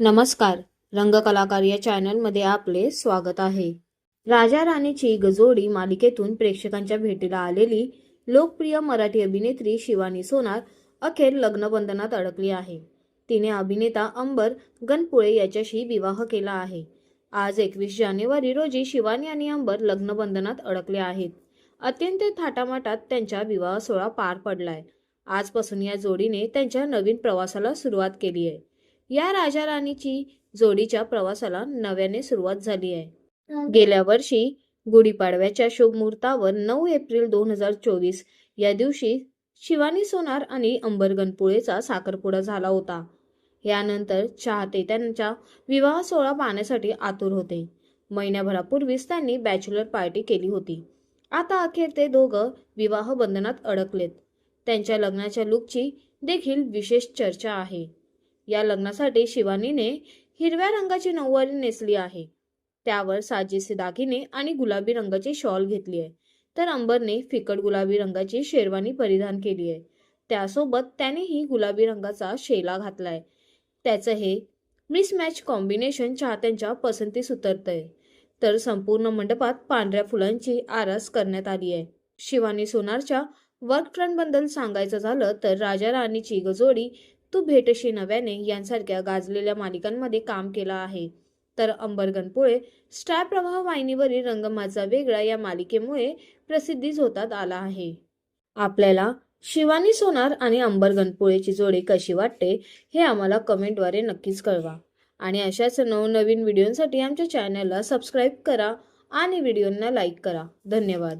नमस्कार. रंगकलाकार या चॅनलमध्ये आपले स्वागत आहे. राजा राणीची गजोडी मालिकेतून प्रेक्षकांच्या भेटीला आलेली लोकप्रिय मराठी अभिनेत्री शिवानी सोनार अखेर लग्नबंधनात अडकली आहे. तिने अभिनेता अंबर गणपुळे याच्याशी विवाह केला आहे. आज एकवीस जानेवारी रोजी शिवानी आणि अंबर लग्नबंधनात अडकले आहेत. अत्यंत थाटामाटात त्यांचा विवाह सोहळा पार पडलाय. आजपासून या जोडीने त्यांच्या नवीन प्रवासाला सुरुवात केली आहे. या राजा राणीची जोडीच्या प्रवासाला नव्याने सुरुवात झाली आहे. गेल्या वर्षी गुढीपाडव्याच्या शुभ मुहूर्तावर नऊ एप्रिल दोन हजार चोवीस या दिवशी शिवानी सोनार आणि अंबर गणपुळेचा साखरपुडा झाला होता. यानंतर चाहते त्यांच्या विवाह सोहळा पाहण्यासाठी आतुर होते. महिन्याभरापूर्वीच त्यांनी बॅचलर पार्टी केली होती. आता अखेर ते दोघं विवाह बंधनात अडकलेत. त्यांच्या लग्नाच्या लुकची देखील विशेष चर्चा आहे. या लग्नासाठी शिवानीने हिरव्या रंगाची नऊवारी नेसली आहे. त्यावर साजेसे दागिने आणि गुलाबी रंगाची शॉल घेतली आहे. तर अंबरने फिकट गुलाबी रंगाची शेरवानी परिधान केली आहे. त्यासोबत त्यानेही गुलाबी रंगाचा शेला घातलाय त्याचं हे मिसमॅच कॉम्बिनेशन चाहत्यांच्या पसंतीस उतरतंय तर संपूर्ण मंडपात पांढऱ्या फुलांची आरास करण्यात आली आहे. शिवानी सोनारच्या वर्क ट्रेंडबद्दल सांगायचं झालं तर राजा राणीची गजोडी तू भेटशी नव्याने यांसारख्या गाजलेल्या मालिकांमध्ये काम केलं आहे. तर अंबर गणपुळे स्टार प्रवाह वाहिनीवरील रंगमाचा वेगळा या मालिकेमुळे प्रसिद्धी झोतात आला आहे. आपल्याला शिवानी सोनार आणि अंबर गणपुळेची जोडी कशी वाटते हे आम्हाला कमेंटद्वारे नक्कीच कळवा. आणि अशाच नवनवीन व्हिडिओंसाठी आमच्या चॅनलला सबस्क्राईब करा आणि व्हिडिओंना लाईक करा. धन्यवाद.